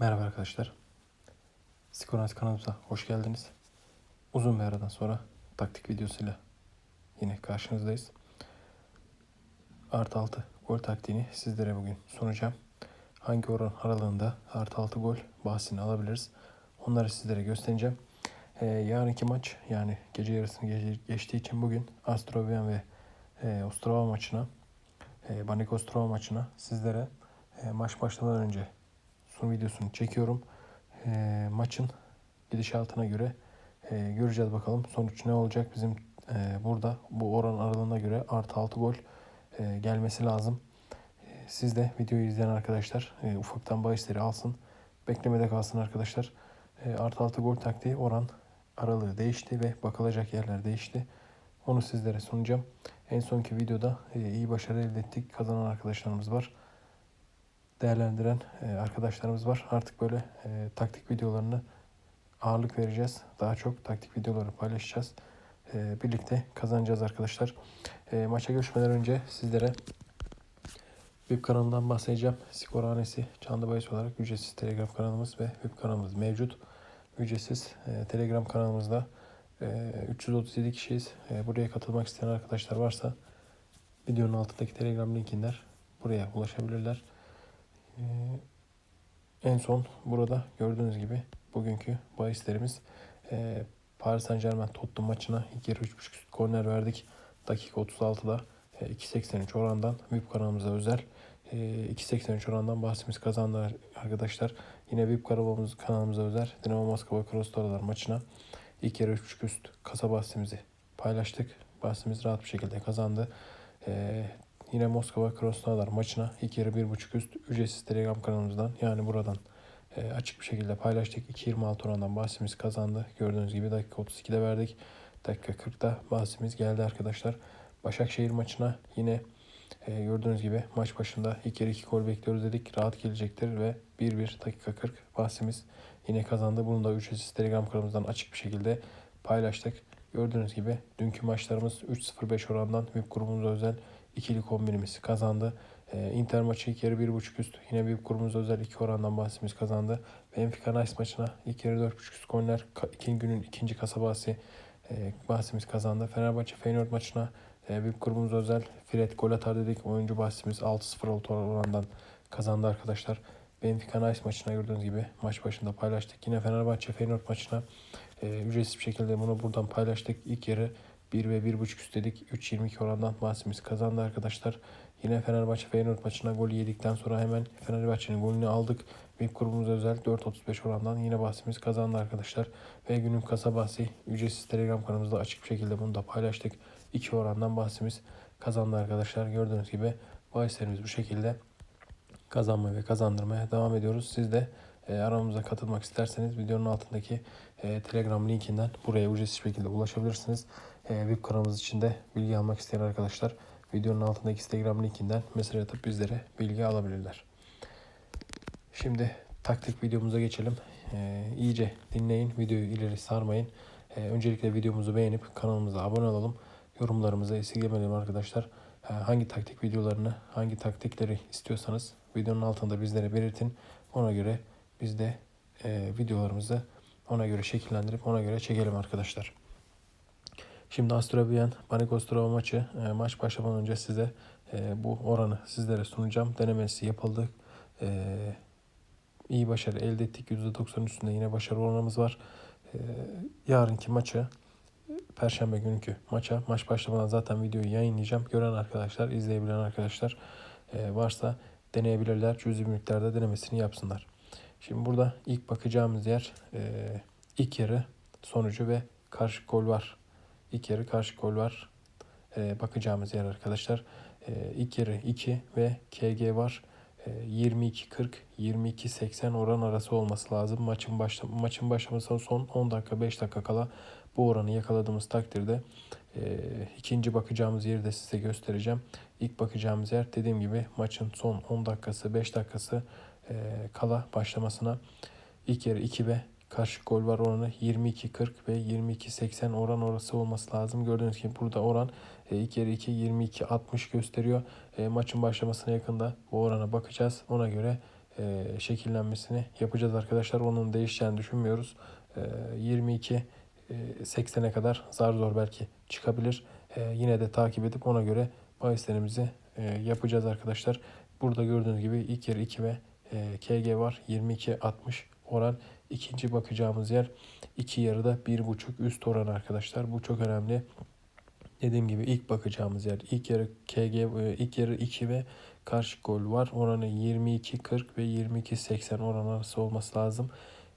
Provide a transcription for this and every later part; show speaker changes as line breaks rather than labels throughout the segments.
Merhaba arkadaşlar. Sikonas kanalımıza hoş geldiniz. Uzun bir aradan sonra taktik videosuyla yine karşınızdayız. Artı 6 gol taktiğini sizlere bugün sunacağım. Hangi oran aralığında artı 6 gol bahsini alabiliriz? Onları sizlere göstereceğim. Ee, yarınki maç yani gece yarısını ge- geçtiği için bugün Astrovian ve e, Ostrava maçına e, Banik Ostrava maçına sizlere e, maç başlamadan önce son videosunu çekiyorum. E, maçın gidişatına göre e, göreceğiz bakalım sonuç ne olacak. Bizim e, burada bu oran aralığına göre artı 6 gol e, gelmesi lazım. E, siz de videoyu izleyen arkadaşlar e, ufaktan bahisleri alsın. Beklemede kalsın arkadaşlar. E, artı 6 gol taktiği oran aralığı değişti ve bakılacak yerler değişti. Onu sizlere sunacağım. En sonki videoda iyi başarı elde ettik. Kazanan arkadaşlarımız var değerlendiren e, arkadaşlarımız var. Artık böyle e, taktik videolarını ağırlık vereceğiz. Daha çok taktik videoları paylaşacağız. E, birlikte kazanacağız arkadaşlar. E, maça görüşmeden önce sizlere web kanalından bahsedeceğim. Skorhanesi Çanlı Bayis olarak ücretsiz Telegram kanalımız ve web kanalımız mevcut. Ücretsiz e, Telegram kanalımızda e, 337 kişiyiz. E, buraya katılmak isteyen arkadaşlar varsa videonun altındaki Telegram linkinden buraya ulaşabilirler. Ee, en son burada gördüğünüz gibi bugünkü bahislerimiz e, Paris Saint Germain Tottenham maçına ilk yarı 3.5 üst korner verdik. Dakika 36'da e, 2.83 orandan VIP kanalımıza özel e, 2.83 orandan bahsimiz kazandı arkadaşlar. Yine VIP kanalımız, kanalımıza özel Dinamo Moskova Krostarlar maçına ilk yarı 3.5 üst kasa bahsimizi paylaştık. Bahsimiz rahat bir şekilde kazandı. E, Yine Moskova Krasnodar maçına ilk yarı 1.5 üst ücretsiz Telegram kanalımızdan yani buradan e, açık bir şekilde paylaştık. 2.26 orandan bahsimiz kazandı. Gördüğünüz gibi dakika 32'de verdik. Dakika 40'da bahsimiz geldi arkadaşlar. Başakşehir maçına yine e, gördüğünüz gibi maç başında ilk yarı 2 gol bekliyoruz dedik. Rahat gelecektir ve 1-1 dakika 40 bahsimiz yine kazandı. Bunu da ücretsiz Telegram kanalımızdan açık bir şekilde paylaştık. Gördüğünüz gibi dünkü maçlarımız 3-0-5 orandan VIP grubumuza özel ikili kombinimiz kazandı. Ee, Inter maçı ilk yarı 1.5 üst. Yine büyük grubumuz özel iki orandan bahsimiz kazandı. Benfica Nice maçına ilk yarı 4.5 üst korner. ikinci günün ikinci kasa bahsi e, bahsimiz kazandı. Fenerbahçe Feyenoord maçına e, büyük grubumuz özel. Fred gol atar dedik. Oyuncu bahsimiz 6-0 oldu orandan kazandı arkadaşlar. Benfica Nice maçına gördüğünüz gibi maç başında paylaştık. Yine Fenerbahçe Feyenoord maçına e, ücretsiz bir şekilde bunu buradan paylaştık. İlk yarı 1 ve 1.5 üstelik 3.22 orandan bahsimiz kazandı arkadaşlar. Yine Fenerbahçe Feyenoord maçına gol yedikten sonra hemen Fenerbahçe'nin golünü aldık. VIP grubumuz özel 4.35 orandan yine bahsimiz kazandı arkadaşlar. Ve günün kasa bahsi ücretsiz Telegram kanalımızda açık bir şekilde bunu da paylaştık. 2 orandan bahsimiz kazandı arkadaşlar. Gördüğünüz gibi bahislerimiz bu şekilde kazanmaya ve kazandırmaya devam ediyoruz. Siz de e, aramıza katılmak isterseniz videonun altındaki e, Telegram linkinden buraya ücretsiz şekilde ulaşabilirsiniz. E, VIP kanalımız için de bilgi almak isteyen arkadaşlar videonun altındaki Instagram linkinden mesaj atıp bizlere bilgi alabilirler. Şimdi taktik videomuza geçelim. E, iyice dinleyin, videoyu ileri sarmayın. E, öncelikle videomuzu beğenip kanalımıza abone olalım. Yorumlarımızı esirgemeyelim arkadaşlar. E, hangi taktik videolarını, hangi taktikleri istiyorsanız videonun altında bizlere belirtin. Ona göre biz de e, videolarımızı ona göre şekillendirip ona göre çekelim arkadaşlar. Şimdi Astrobian Banik Ostrava maçı e, maç başlamadan önce size e, bu oranı sizlere sunacağım. Denemesi yapıldı. E, iyi başarı elde ettik. %90 üstünde yine başarı oranımız var. E, yarınki maçı Perşembe günkü maça maç başlamadan zaten videoyu yayınlayacağım. Gören arkadaşlar, izleyebilen arkadaşlar e, varsa deneyebilirler. Cüzi miktarda denemesini yapsınlar. Şimdi burada ilk bakacağımız yer e, ilk yarı sonucu ve karşı gol var. İlk yarı karşı gol var. E, bakacağımız yer arkadaşlar. E, ilk yarı 2 ve KG var. E, 22-40, 22-80 oran arası olması lazım. Maçın başla maçın başlamasına son 10 dakika 5 dakika kala bu oranı yakaladığımız takdirde e, ikinci bakacağımız yeri de size göstereceğim. İlk bakacağımız yer dediğim gibi maçın son 10 dakikası 5 dakikası e, kala başlamasına ilk yarı 2 ve karşı gol var oranı 22-40 ve 22-80 oran orası olması lazım. Gördüğünüz gibi burada oran e, ilk yarı 2 22-60 gösteriyor. E, maçın başlamasına yakında bu orana bakacağız. Ona göre e, şekillenmesini yapacağız arkadaşlar. Onun değişeceğini düşünmüyoruz. E, 22 e, 80'e kadar zar zor belki çıkabilir. E, yine de takip edip ona göre bahislerimizi e, yapacağız arkadaşlar. Burada gördüğünüz gibi ilk yarı 2 ve e, KG var. 22-60 oran. İkinci bakacağımız yer iki yarıda 1.5 üst oran arkadaşlar. Bu çok önemli. Dediğim gibi ilk bakacağımız yer ilk yarı KG e, ilk yarı 2 ve karşı gol var. Oranı 22-40 ve 22-80 oran arası olması lazım.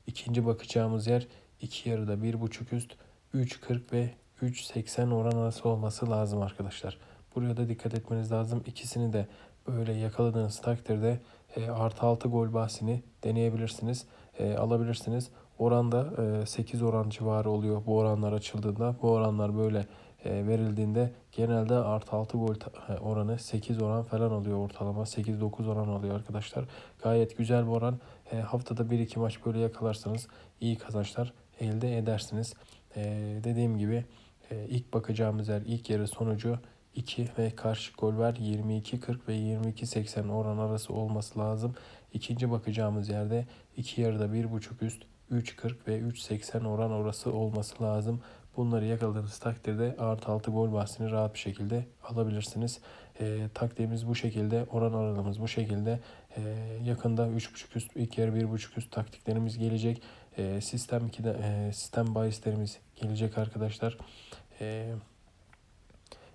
İkinci bakacağımız yer iki yarıda 1.5 üst 3.40 ve 3.80 oran arası olması lazım arkadaşlar. Buraya da dikkat etmeniz lazım. İkisini de böyle yakaladığınız takdirde e, artı 6 gol bahsini deneyebilirsiniz. E, alabilirsiniz. Oranda e, 8 oran civarı oluyor bu oranlar açıldığında. Bu oranlar böyle e, verildiğinde genelde artı 6 gol oranı 8 oran falan oluyor ortalama. 8-9 oran oluyor arkadaşlar. Gayet güzel bir oran. E, haftada 1-2 maç böyle yakalarsanız iyi kazançlar elde edersiniz. E, dediğim gibi e, ilk bakacağımız yer ilk yarı sonucu 2 ve karşı gol var 22-40 ve 22-80 oran arası olması lazım. İkinci bakacağımız yerde iki yarıda 1.5 üst 3.40 ve 3.80 oran orası olması lazım. Bunları yakaladığınız takdirde artı 6 gol bahsini rahat bir şekilde alabilirsiniz. E, taktiğimiz bu şekilde, oran aralığımız bu şekilde. E, yakında 3.5 üst, ilk yarı 1.5 üst taktiklerimiz gelecek. E, sistem 2'de e, sistem bahislerimiz gelecek arkadaşlar. E,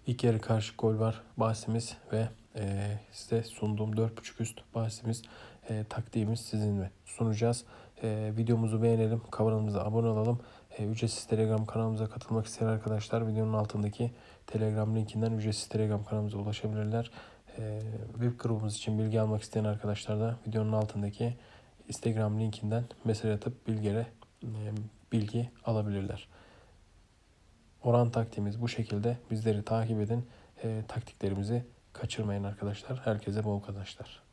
ilk yarı karşı gol var bahsimiz ve e, size sunduğum 4.5 üst bahsimiz, e, taktiğimiz sizinle sunacağız. E, videomuzu beğenelim, kanalımıza abone olalım. E, ücretsiz Telegram kanalımıza katılmak isteyen arkadaşlar videonun altındaki Telegram linkinden ücretsiz Telegram kanalımıza ulaşabilirler. E, web grubumuz için bilgi almak isteyen arkadaşlar da videonun altındaki Instagram linkinden mesaj atıp bilgilere e, bilgi alabilirler. Oran taktiğimiz bu şekilde. Bizleri takip edin. E, taktiklerimizi kaçırmayın arkadaşlar. Herkese bol kazançlar.